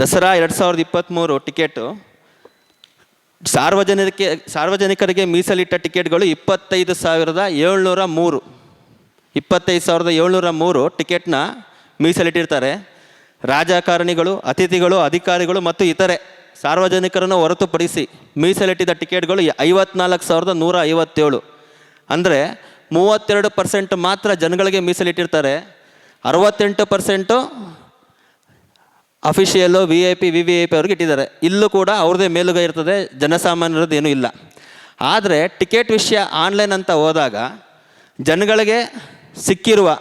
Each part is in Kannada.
ದಸರಾ ಎರಡು ಸಾವಿರದ ಇಪ್ಪತ್ತ್ಮೂರು ಟಿಕೆಟು. ಸಾರ್ವಜನಿಕರಿಗೆ ಸಾರ್ವಜನಿಕರಿಗೆ ಮೀಸಲಿಟ್ಟ ಟಿಕೆಟ್ಗಳು ಇಪ್ಪತ್ತೈದು ಸಾವಿರದ ಏಳ್ನೂರ ಮೂರು. ಇಪ್ಪತ್ತೈದು ಸಾವಿರದ ಏಳ್ನೂರ ಮೂರು ಟಿಕೆಟ್ನ ಮೀಸಲಿಟ್ಟಿರ್ತಾರೆ. ರಾಜಕಾರಣಿಗಳು, ಅತಿಥಿಗಳು, ಅಧಿಕಾರಿಗಳು ಮತ್ತು ಇತರೆ ಸಾರ್ವಜನಿಕರನ್ನು ಹೊರತುಪಡಿಸಿ ಮೀಸಲಿಟ್ಟಿದ್ದ ಟಿಕೆಟ್ಗಳು ಐವತ್ನಾಲ್ಕು ಸಾವಿರದ ನೂರ ಐವತ್ತೇಳು. ಅಂದರೆ ಮೂವತ್ತೆರಡು ಪರ್ಸೆಂಟ್ ಮಾತ್ರ ಜನಗಳಿಗೆ ಮೀಸಲಿಟ್ಟಿರ್ತಾರೆ. ಅರವತ್ತೆಂಟು percent official V I P V V I P ಅವ್ರಿಗೆ ಇಟ್ಟಿದ್ದಾರೆ. ಇಲ್ಲೂ ಕೂಡ ಅವ್ರದ್ದೇ ಮೇಲುಗೈ ಇರ್ತದೆ, ಜನಸಾಮಾನ್ಯರದ್ದು ಏನೂ ಇಲ್ಲ. ಆದರೆ ಟಿಕೆಟ್ ವಿಷಯ ಆನ್ಲೈನ್ ಅಂತ ಹೋದಾಗ ಜನಗಳಿಗೆ ಸಿಕ್ಕಿರುವ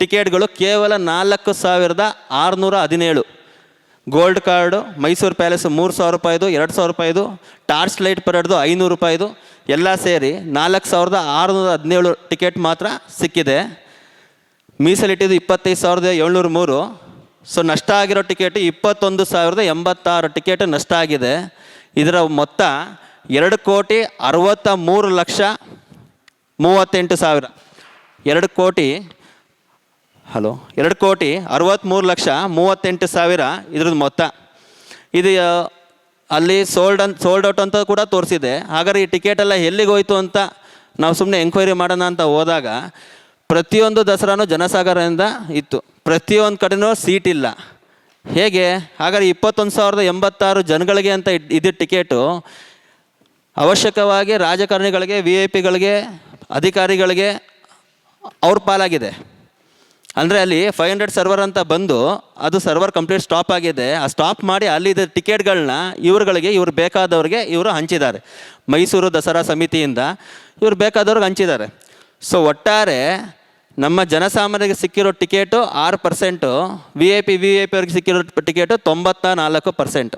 ಟಿಕೆಟ್ಗಳು ಕೇವಲ ನಾಲ್ಕು ಸಾವಿರದ ಆರುನೂರ ಹದಿನೇಳು. ಗೋಲ್ಡ್ ಕಾರ್ಡು, ಮೈಸೂರು ಪ್ಯಾಲೇಸು ಮೂರು ಸಾವಿರ ರೂಪಾಯಿದು, ಎರಡು ಸಾವಿರ ರೂಪಾಯಿದು, ಟಾರ್ಚ್ ಲೈಟ್ ಪರಡ್ದು ಐನೂರು ರೂಪಾಯಿದು, ಎಲ್ಲ ಸೇರಿ ನಾಲ್ಕು ಸಾವಿರದ ಆರುನೂರ ಹದಿನೇಳು ಟಿಕೆಟ್ ಮಾತ್ರ ಸಿಕ್ಕಿದೆ. ಮೀಸಲಿಟ್ಟಿದ್ದು ಇಪ್ಪತ್ತೈದು ಸಾವಿರದ ಏಳ್ನೂರ ಮೂರು. ಸೊ ನಷ್ಟ ಆಗಿರೋ ಟಿಕೆಟ್ ಇಪ್ಪತ್ತೊಂದು ಸಾವಿರದ ಎಂಬತ್ತಾರು ಟಿಕೆಟ್ ನಷ್ಟ ಆಗಿದೆ. ಇದರ ಮೊತ್ತ ಎರಡು ಕೋಟಿ ಅರವತ್ತ ಮೂರು ಲಕ್ಷ ಮೂವತ್ತೆಂಟು ಸಾವಿರ. ಎರಡು ಕೋಟಿ, ಹಲೋ, ಎರಡು ಕೋಟಿ ಅರವತ್ತ್ಮೂರು ಲಕ್ಷ ಮೂವತ್ತೆಂಟು ಸಾವಿರ ಇದ್ರದ್ದು ಮೊತ್ತ. ಇದು ಅಲ್ಲಿ ಸೋಲ್ಡ್ ಅನ್ ಸೋಲ್ಡ್ ಔಟ್ ಅಂತ ಕೂಡ ತೋರಿಸಿದೆ. ಹಾಗಾದ್ರೆ ಈ ಟಿಕೆಟ್ ಎಲ್ಲ ಎಲ್ಲಿಗೆ ಹೋಯ್ತು ಅಂತ ನಾವು ಸುಮ್ಮನೆ ಎಂಕ್ವೈರಿ ಮಾಡೋಣ ಅಂತ ಹೋದಾಗ ಪ್ರತಿಯೊಂದು ದಸರಾನು ಜನಸಾಗರದಿಂದ ಇತ್ತು. ಪ್ರತಿಯೊಂದು ಕಡೆನೂ ಸೀಟ್ ಇಲ್ಲ. ಹೇಗೆ? ಹಾಗಾದ್ರೆ ಇಪ್ಪತ್ತೊಂದು ಸಾವಿರದ ಎಂಬತ್ತಾರು ಜನಗಳಿಗೆ ಅಂತ ಇದು ಟಿಕೆಟು. ಅವಶ್ಯಕವಾಗಿ ರಾಜಕಾರಣಿಗಳಿಗೆ ವಿ ಐ ಪಿಗಳಿಗೆ ಅಧಿಕಾರಿಗಳಿಗೆ ಅವ್ರ ಪಾಲಾಗಿದೆ. ಅಂದರೆ ಅಲ್ಲಿ ಫೈವ್ ಹಂಡ್ರೆಡ್ ಸರ್ವರ್ ಅಂತ ಬಂದು ಅದು ಸರ್ವರ್ ಕಂಪ್ಲೀಟ್ ಸ್ಟಾಪ್ ಆಗಿದೆ. ಆ ಸ್ಟಾಪ್ ಮಾಡಿ ಅಲ್ಲಿದ್ದ ಟಿಕೆಟ್ಗಳನ್ನ ಇವ್ರುಗಳಿಗೆ, ಇವ್ರು ಬೇಕಾದವ್ರಿಗೆ ಇವರು ಹಂಚಿದ್ದಾರೆ. ಮೈಸೂರು ದಸರಾ ಸಮಿತಿಯಿಂದ ಇವ್ರು ಬೇಕಾದವ್ರಿಗೆ ಹಂಚಿದ್ದಾರೆ. ಸೊ ಒಟ್ಟಾರೆ ನಮ್ಮ ಜನಸಾಮಾನ್ಯರಿಗೆ ಸಿಕ್ಕಿರೋ ಟಿಕೆಟು ಆರು percent V I P V I P ಅವ್ರಿಗೆ ಸಿಕ್ಕಿರೋ ಟಿಕೆಟು ತೊಂಬತ್ತ ನಾಲ್ಕು ಪರ್ಸೆಂಟ್.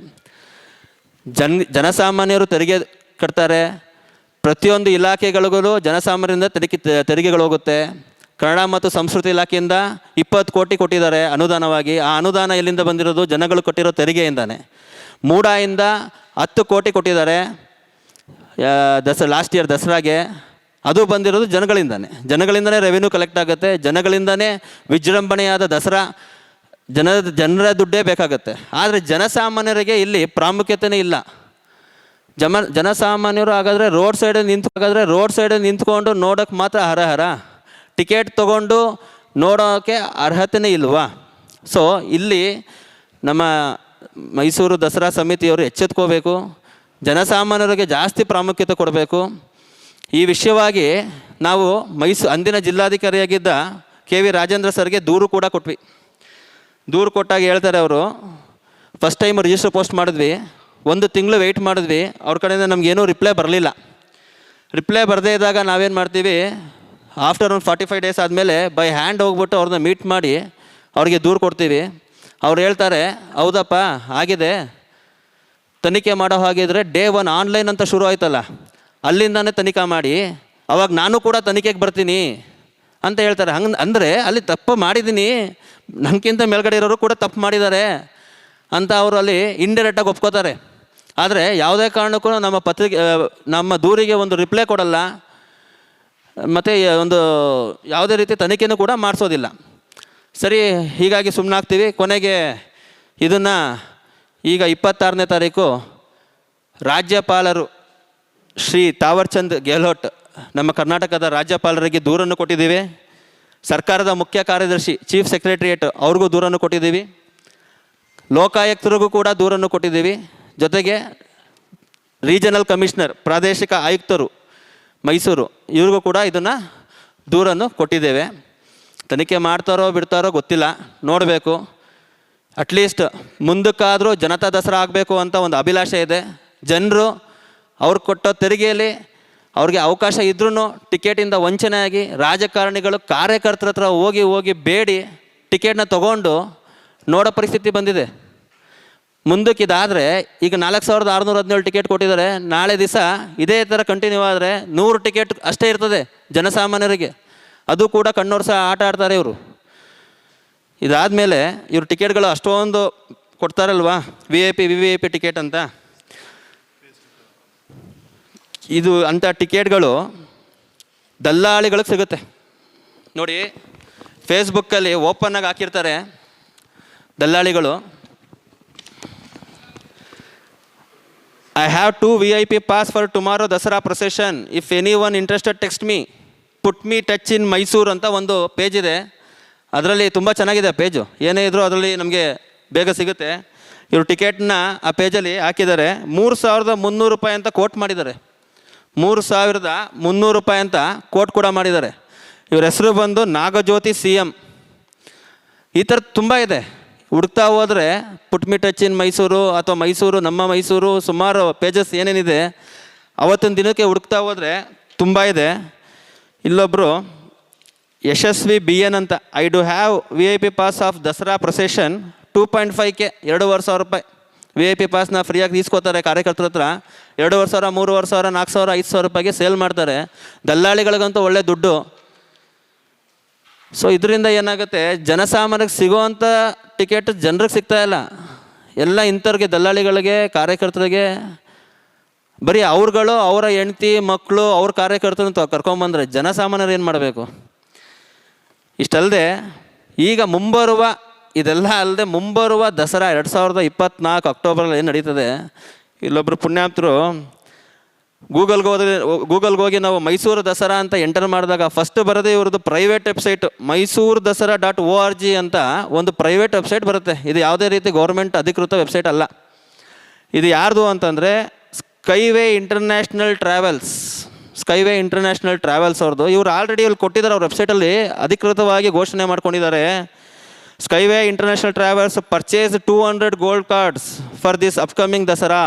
ಜನ್, ಜನಸಾಮಾನ್ಯರು ತೆರಿಗೆ ಕಟ್ತಾರೆ. ಪ್ರತಿಯೊಂದು ಇಲಾಖೆಗಳಿಗೂ ಜನಸಾಮಾನ್ಯರಿಂದ ತೆರಿಗೆ, ತೆರಿಗೆಗಳು ಹೋಗುತ್ತೆ. ಕನ್ನಡ ಮತ್ತು ಸಂಸ್ಕೃತಿ ಇಲಾಖೆಯಿಂದ ಇಪ್ಪತ್ತು ಕೋಟಿ ಕೊಟ್ಟಿದ್ದಾರೆ ಅನುದಾನವಾಗಿ. ಆ ಅನುದಾನ ಎಲ್ಲಿಂದ ಬಂದಿರೋದು? ಜನಗಳು ಕೊಟ್ಟಿರೋ ತೆರಿಗೆಯಿಂದಾನೆ. ಮೂಡಾಯಿಂದ ಹತ್ತು ಕೋಟಿ ಕೊಟ್ಟಿದ್ದಾರೆ. ದಸರಾ ದಸ ಲಾಸ್ಟ್ ಇಯರ್ ದಸರಾಗೆ. ಅದು ಬಂದಿರೋದು ಜನಗಳಿಂದನೇ. ಜನಗಳಿಂದನೇ ರೆವೆನ್ಯೂ ಕಲೆಕ್ಟ್ ಆಗುತ್ತೆ. ಜನಗಳಿಂದನೇ ವಿಜೃಂಭಣೆಯಾದ ದಸರಾ ಜನ, ಜನರ ದುಡ್ಡೇ ಬೇಕಾಗುತ್ತೆ. ಆದರೆ ಜನಸಾಮಾನ್ಯರಿಗೆ ಇಲ್ಲಿ ಪ್ರಾಮುಖ್ಯತೆನೇ ಇಲ್ಲ. ಜಮ, ಜನಸಾಮಾನ್ಯರು ಹಾಗಾದರೆ ರೋಡ್ ಸೈಡ್ ನಿಂತು, ಹಾಗಾದರೆ ರೋಡ್ ಸೈಡ್ ನಿಂತ್ಕೊಂಡು ನೋಡೋಕೆ ಮಾತ್ರ ಹರಹರ ಟಿಕೆಟ್ ತೊಗೊಂಡು ನೋಡೋಕ್ಕೆ ಅರ್ಹತೆನೇ ಇಲ್ವಾ? ಸೊ ಇಲ್ಲಿ ನಮ್ಮ ಮೈಸೂರು ದಸರಾ ಸಮಿತಿಯವರು ಎಚ್ಚೆತ್ಕೋಬೇಕು. ಜನಸಾಮಾನ್ಯರಿಗೆ ಜಾಸ್ತಿ ಪ್ರಾಮುಖ್ಯತೆ ಕೊಡಬೇಕು. ಈ ವಿಷಯವಾಗಿ ನಾವು ಮೈಸೂ, ಅಂದಿನ ಜಿಲ್ಲಾಧಿಕಾರಿಯಾಗಿದ್ದ ಕೆ ವಿ ರಾಜೇಂದ್ರ ಸರ್ಗೆ ದೂರು ಕೂಡ ಕೊಟ್ವಿ. ದೂರು ಕೊಟ್ಟಾಗ ಹೇಳ್ತಾರೆ ಅವರು, ಫಸ್ಟ್ ಟೈಮ್ ರಿಜಿಸ್ಟರ್ ಪೋಸ್ಟ್ ಮಾಡಿದ್ವಿ. ಒಂದು ತಿಂಗಳು ವೆಯ್ಟ್ ಮಾಡಿದ್ವಿ. ಅವ್ರ ಕಡೆಯಿಂದ ನಮಗೇನೂ ರಿಪ್ಲೈ ಬರಲಿಲ್ಲ. ರಿಪ್ಲೈ ಬರದೇ ಇದ್ದಾಗ ನಾವೇನು ಮಾಡ್ತೀವಿ, ಆಫ್ಟರ್ ಒಂದು ಫಾರ್ಟಿ ಫೈವ್ ಡೇಸ್ ಆದಮೇಲೆ ಬೈ ಹ್ಯಾಂಡ್ ಹೋಗ್ಬಿಟ್ಟು ಅವ್ರನ್ನ ಮೀಟ್ ಮಾಡಿ ಅವ್ರಿಗೆ ದೂರು ಕೊಡ್ತೀವಿ. ಅವ್ರು ಹೇಳ್ತಾರೆ, ಹೌದಪ್ಪ, ಆಗಿದೆ. ತನಿಖೆ ಮಾಡೋ ಹಾಗಿದ್ರೆ ಡೇ ಒನ್ ಆನ್ಲೈನ್ ಅಂತ ಶುರು ಆಯ್ತಲ್ಲ. ಅಲ್ಲಿಂದಾನೇ ತನಿಖಾ ಮಾಡಿ, ಅವಾಗ ನಾನು ಕೂಡ ತನಿಖೆಗೆ ಬರ್ತೀನಿ ಅಂತ ಹೇಳ್ತಾರೆ. ಹಂಗೆ ಅಂದರೆ ಅಲ್ಲಿ ತಪ್ಪು ಮಾಡಿದ್ದೀನಿ ನನಗಿಂತ ಮೇಲ್ಗಡೆ ಇರೋರು ಕೂಡ ತಪ್ಪು ಮಾಡಿದ್ದಾರೆ ಅಂತ ಅವರು ಅಲ್ಲಿ ಇಂಡೈರೆಕ್ಟಾಗಿ ಒಪ್ಕೋತಾರೆ. ಆದರೆ ಯಾವುದೇ ಕಾರಣಕ್ಕೂ ನಮ್ಮ ಪತ್ರಿಕೆ, ನಮ್ಮ ದೂರಿಗೆ ಒಂದು ರಿಪ್ಲೈ ಕೊಡಲ್ಲ. ಮತ್ತು ಒಂದು ಯಾವುದೇ ರೀತಿ ತನಿಖೆನೂ ಕೂಡ ಮಾಡಿಸೋದಿಲ್ಲ. ಸರಿ, ಹೀಗಾಗಿ ಸುಮ್ಮನಾಗ್ತೀವಿ ಕೊನೆಗೆ ಇದನ್ನು ಈಗ ಇಪ್ಪತ್ತಾರನೇ ತಾರೀಕು ರಾಜ್ಯಪಾಲರು ಶ್ರೀ ತಾವರ್ಚಂದ್ ಗೆಹ್ಲೋಟ್ ನಮ್ಮ ಕರ್ನಾಟಕದ ರಾಜ್ಯಪಾಲರಿಗೆ ದೂರನ್ನು ಕೊಟ್ಟಿದ್ದೀವಿ. ಸರ್ಕಾರದ ಮುಖ್ಯ ಕಾರ್ಯದರ್ಶಿ, ಚೀಫ್ ಸೆಕ್ರೆಟರಿಯೇಟ್ ಅವ್ರಿಗೂ ದೂರನ್ನು ಕೊಟ್ಟಿದ್ದೀವಿ. ಲೋಕಾಯುಕ್ತರಿಗೂ ಕೂಡ ದೂರನ್ನು ಕೊಟ್ಟಿದ್ದೀವಿ. ಜೊತೆಗೆ ರೀಜನಲ್ ಕಮಿಷನರ್, ಪ್ರಾದೇಶಿಕ ಆಯುಕ್ತರು ಮೈಸೂರು, ಇವ್ರಿಗೂ ಕೂಡ ಇದನ್ನು ದೂರನ್ನು ಕೊಟ್ಟಿದ್ದೇವೆ. ತನಿಖೆ ಮಾಡ್ತಾರೋ ಬಿಡ್ತಾರೋ ಗೊತ್ತಿಲ್ಲ. ನೋಡಬೇಕು. ಅಟ್ಲೀಸ್ಟ್ ಮುಂದಕ್ಕಾದರೂ ಜನತಾ ದಸರಾ ಆಗಬೇಕು ಅಂತ ಒಂದು ಅಭಿಲಾಷೆ ಇದೆ. ಜನರು ಅವ್ರು ಕೊಟ್ಟ ತೆರಿಗೆಯಲ್ಲಿ ಅವ್ರಿಗೆ ಅವಕಾಶ ಇದ್ರೂ ಟಿಕೆಟಿಂದ ವಂಚನೆ ಆಗಿ ರಾಜಕಾರಣಿಗಳು ಕಾರ್ಯಕರ್ತರ ಹತ್ರ ಹೋಗಿ ಹೋಗಿ ಬೇಡಿ ಟಿಕೆಟ್ನ ತಗೊಂಡು ನೋಡೋ ಪರಿಸ್ಥಿತಿ ಬಂದಿದೆ. ಮುಂದಕ್ಕೆ ಇದಾದರೆ ಈಗ ನಾಲ್ಕು ಸಾವಿರದ ಆರುನೂರ ಹದಿನೇಳು ಟಿಕೆಟ್ ಕೊಟ್ಟಿದ್ದಾರೆ. ನಾಳೆ ದಿವಸ ಇದೇ ಥರ ಕಂಟಿನ್ಯೂ ಆದರೆ ನೂರು ಟಿಕೆಟ್ ಅಷ್ಟೇ ಇರ್ತದೆ ಜನಸಾಮಾನ್ಯರಿಗೆ. ಅದು ಕೂಡ ಕಣ್ಣೋರ್ಸ ಆಟ ಆಡ್ತಾರೆ ಇವರು. ಇದಾದಮೇಲೆ ಇವರು ಟಿಕೆಟ್ಗಳು ಅಷ್ಟೊಂದು ಕೊಡ್ತಾರಲ್ವಾ? V I P V V I P ticket ಅಂತ? ಇದು ಅಂಥ ಟಿಕೆಟ್ಗಳು ದಲ್ಲಾಳಿಗಳಿಗೆ ಸಿಗುತ್ತೆ. ನೋಡಿ, ಫೇಸ್ಬುಕ್ಕಲ್ಲಿ ಓಪನ್ನಾಗಿ ಹಾಕಿರ್ತಾರೆ ದಲ್ಲಾಳಿಗಳು. I have to V I P pass for tomorrow Dasara procession if any one interested text me put me touch in Mysuru ಅಂತ ಒಂದು ಪೇಜ್ ಇದೆ. ಅದರಲ್ಲಿ ತುಂಬ ಚೆನ್ನಾಗಿದೆ ಪೇಜು ಏನೇ ಇದ್ರೂ ಅದರಲ್ಲಿ ನಮಗೆ ಬೇಗ ಸಿಗುತ್ತೆ. ಇವರು ಟಿಕೆಟ್ನ ಆ ಪೇಜಲ್ಲಿ ಹಾಕಿದ್ದಾರೆ. ಮೂರು ಸಾವಿರದ ಮುನ್ನೂರು ರೂಪಾಯಿ ಅಂತ ಕೋಟ್ ಮಾಡಿದ್ದಾರೆ. ಮೂರು ಸಾವಿರದ ಮುನ್ನೂರು ರೂಪಾಯಿ ಅಂತ ಕೋಟ್ ಕೂಡ ಮಾಡಿದ್ದಾರೆ. ಇವ್ರ ಹೆಸರು ಬಂದು ನಾಗಜ್ಯೋತಿ ಸಿ ಎಂ ಈ ಥರದ್ದು ತುಂಬ ಇದೆ. ಹುಡುಕ್ತಾ ಹೋದರೆ ಪುಟ್ಮಿ ಮೈಸೂರು ಅಥವಾ ಮೈಸೂರು, ನಮ್ಮ ಮೈಸೂರು ಸುಮಾರು ಪೇಜಸ್ ಏನೇನಿದೆ, ಅವತ್ತಿನ ದಿನಕ್ಕೆ ಹುಡುಕ್ತಾ ಹೋದರೆ ತುಂಬ ಇದೆ. ಇಲ್ಲೊಬ್ಬರು ಯಶಸ್ವಿ ಬಿ ಎನ್ ಅಂತ I do have V I P pass of Dasara procession two point five K ಎರಡೂವರೆ ಸಾವಿರ ರೂಪಾಯಿ. ವಿ ಐ ಪಿ ಪಾಸ್ನ ಫ್ರೀಯಾಗಿ ತೀಸ್ಕೋತಾರೆ ಕಾರ್ಯಕರ್ತರ ಹತ್ರ. ಎರಡೂವರೆ ಸಾವಿರ, ಮೂರುವರೆ ಸಾವಿರ, ನಾಲ್ಕು ಸಾವಿರ, ಐದು ಸಾವಿರ ರೂಪಾಯಿಗೆ ಸೇಲ್ ಮಾಡ್ತಾರೆ. ದಲ್ಲಾಳಿಗಳಿಗಂತೂ ಒಳ್ಳೆ ದುಡ್ಡು. ಸೊ ಇದರಿಂದ ಏನಾಗುತ್ತೆ? ಜನಸಾಮಾನ್ಯರಿಗೆ ಸಿಗೋವಂಥ ಟಿಕೆಟ್ ಜನರಿಗೆ ಸಿಗ್ತಾ ಇಲ್ಲ. ಎಲ್ಲ ಇಂಥವ್ರಿಗೆ, ದಲ್ಲಾಳಿಗಳಿಗೆ, ಕಾರ್ಯಕರ್ತರಿಗೆ, ಬರೀ ಅವ್ರುಗಳು, ಅವರ ಹೆಂಡ್ತಿ ಮಕ್ಕಳು ಅವ್ರ ಕಾರ್ಯಕರ್ತರನ್ನ ಕರ್ಕೊಂಬಂದ್ರೆ ಜನಸಾಮಾನ್ಯರು ಏನು ಮಾಡಬೇಕು? ಇಷ್ಟಲ್ಲದೆ ಈಗ ಮುಂಬರುವ ಇದೆಲ್ಲ ಅಲ್ಲದೆ ಮುಂಬರುವ ದಸರಾ ಎರಡು ಸಾವಿರದ ಇಪ್ಪತ್ನಾಲ್ಕು ಅಕ್ಟೋಬರಲ್ಲಿ ಏನು ನಡೀತದೆ? ಇಲ್ಲೊಬ್ಬರು ಪುಣ್ಯಾಪ್ತರು ಗೂಗಲ್ಗೆ ಹೋದ್ರೆ ಗೂಗಲ್ಗೆ ಹೋಗಿ ನಾವು ಮೈಸೂರು ದಸರಾ ಅಂತ ಎಂಟರ್ ಮಾಡಿದಾಗ ಫಸ್ಟ್ ಬರೋದೇ ಇವ್ರದ್ದು private website Mysuru Dasara dot O R G ಅಂತ ಒಂದು ಪ್ರೈವೇಟ್ ವೆಬ್ಸೈಟ್ ಬರುತ್ತೆ. ಇದು ಯಾವುದೇ ರೀತಿ ಗೌರ್ಮೆಂಟ್ ಅಧಿಕೃತ ವೆಬ್ಸೈಟ್ ಅಲ್ಲ. ಇದು ಯಾರ್ದು ಅಂತಂದರೆ skyway international travels skyway international travels ಅವ್ರದ್ದು ಇವ್ರು ಆಲ್ರೆಡಿ ಇಲ್ಲಿ ಕೊಟ್ಟಿದ್ದಾರೆ ಅವ್ರ ವೆಬ್ಸೈಟಲ್ಲಿ ಅಧಿಕೃತವಾಗಿ ಘೋಷಣೆ ಮಾಡ್ಕೊಂಡಿದ್ದಾರೆ. International travels purchase two hundred gold cards for this upcoming Dasara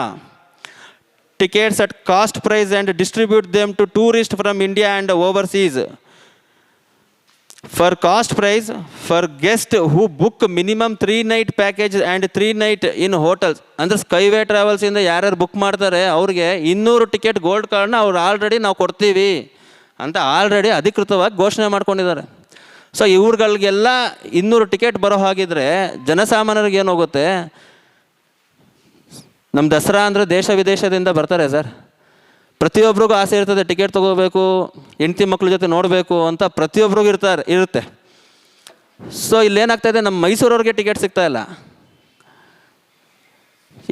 tickets at cost price and distribute them to tourists from India and overseas. For cost price, for guests who book minimum three night package and three night in hotels. ಅಂದ್ರೆ ಸ್ಕೈವೇ ಟ್ರಾವೆಲ್ಸಿಂದ ಯಾರ್ಯಾರು ಬುಕ್ ಮಾಡ್ತಾರೆ ಅವ್ರಿಗೆ ಇನ್ನೂರು ಟಿಕೆಟ್ ಗೋಲ್ಡ್ ಕಾರ್ಡ್ನ ಅವ್ರು ಆಲ್ರೆಡಿ ನಾವು ಕೊಡ್ತೀವಿ ಅಂತ ಆಲ್ರೆಡಿ ಅಧಿಕೃತವಾಗಿ ಘೋಷಣೆ ಮಾಡ್ಕೊಂಡಿದ್ದಾರೆ ಸೊ ಇವ್ರುಗಳಿಗೆಲ್ಲ ಇನ್ನೂರು ಟಿಕೆಟ್ ಬರೋ ಹಾಗಿದ್ರೆ ಜನಸಾಮಾನ್ಯರಿಗೆ ಏನಾಗುತ್ತೆ ನಮ್ಮ ದಸರಾ ಅಂದರೆ ದೇಶ ವಿದೇಶದಿಂದ ಬರ್ತಾರೆ ಸರ್. ಪ್ರತಿಯೊಬ್ಬರಿಗೂ ಆಸೆ ಇರ್ತದೆ ಟಿಕೆಟ್ ತೊಗೋಬೇಕು, ಹೆಂಡ್ತಿ ಮಕ್ಕಳ ಜೊತೆ ನೋಡಬೇಕು ಅಂತ ಪ್ರತಿಯೊಬ್ಬರಿಗೂ ಇರ್ತಾರೆ, ಇರುತ್ತೆ. ಸೊ ಇಲ್ಲೇನಾಗ್ತಾಯಿದೆ ನಮ್ಮ ಮೈಸೂರವ್ರಿಗೆ ಟಿಕೆಟ್ ಸಿಗ್ತಾ ಇಲ್ಲ.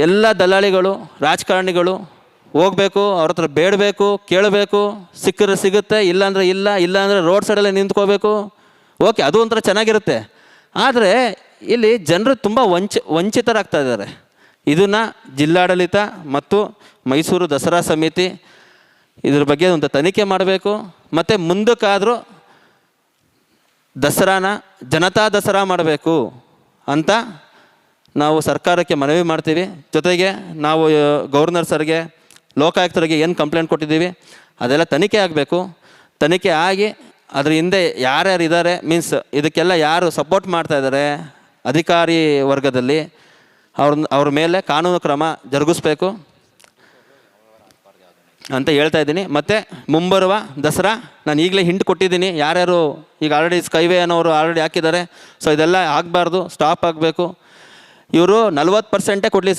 ಎಲ್ಲ ದಲ್ಲಾಳಿಗಳು, ರಾಜಕಾರಣಿಗಳು ಹೋಗಬೇಕು, ಅವ್ರ ಹತ್ರ ಬೇಡಬೇಕು, ಕೇಳಬೇಕು ಸಿಕ್ಕರೆ ಸಿಗುತ್ತೆ, ಇಲ್ಲಾಂದರೆ ಇಲ್ಲ, ಇಲ್ಲಾಂದರೆ ರೋಡ್ ಸೈಡಲ್ಲೇ ನಿಂತ್ಕೋಬೇಕು. ಓಕೆ, ಅದು ಒಂಥರ ಚೆನ್ನಾಗಿರುತ್ತೆ. ಆದರೆ ಇಲ್ಲಿ ಜನರು ತುಂಬ ವಂಚ, ವಂಚಿತರಾಗ್ತಾ ಇದ್ದಾರೆ. ಇದನ್ನು ಜಿಲ್ಲಾಡಳಿತ ಮತ್ತು ಮೈಸೂರು ದಸರಾ ಸಮಿತಿ ಇದ್ರ ಬಗ್ಗೆ ಒಂದು ತನಿಖೆ ಮಾಡಬೇಕು. ಮತ್ತು ಮುಂದಕ್ಕಾದರೂ ದಸರಾನ ಜನತಾ ದಸರಾ ಮಾಡಬೇಕು ಅಂತ ನಾವು ಸರ್ಕಾರಕ್ಕೆ ಮನವಿ ಮಾಡ್ತೀವಿ. ಜೊತೆಗೆ ನಾವು ಗವರ್ನರ್ ಸರ್ಗೆ, ಲೋಕಾಯುಕ್ತರಿಗೆ ಏನು ಕಂಪ್ಲೇಂಟ್ ಕೊಟ್ಟಿದ್ದೀವಿ, ಅದೆಲ್ಲ ತನಿಖೆ ಆಗಬೇಕು. ತನಿಖೆ ಆಗಿ ಅದ್ರ ಹಿಂದೆ ಯಾರ್ಯಾರು ಇದ್ದಾರೆ ಮೀನ್ಸ್ ಇದಕ್ಕೆಲ್ಲ ಯಾರು ಸಪೋರ್ಟ್ ಮಾಡ್ತಾ ಇದ್ದಾರೆ ಅಧಿಕಾರಿ ವರ್ಗದಲ್ಲಿ ಅವ್ರ ಅವ್ರ ಮೇಲೆ ಕಾನೂನು ಕ್ರಮ ಜರುಗಿಸ್ಬೇಕು ಅಂತ ಹೇಳ್ತಾ ಇದ್ದೀನಿ. ಮತ್ತು ಮುಂಬರುವ ದಸರಾ, ನಾನು ಈಗಲೇ ಹಿಂಟ್ ಕೊಟ್ಟಿದ್ದೀನಿ, ಯಾರ್ಯಾರು ಈಗ ಆಲ್ರೆಡಿ ಸ್ಕೈವೇ ಅನ್ನೋರು ಆಲ್ರೆಡಿ ಹಾಕಿದ್ದಾರೆ ಸೊ ಇದೆಲ್ಲ ಆಗಬಾರ್ದು ಸ್ಟಾಪ್ ಆಗಬೇಕು. ಇವರು ನಲ್ವತ್ತು ಪರ್ಸೆಂಟೇ ಕೊಡಲಿ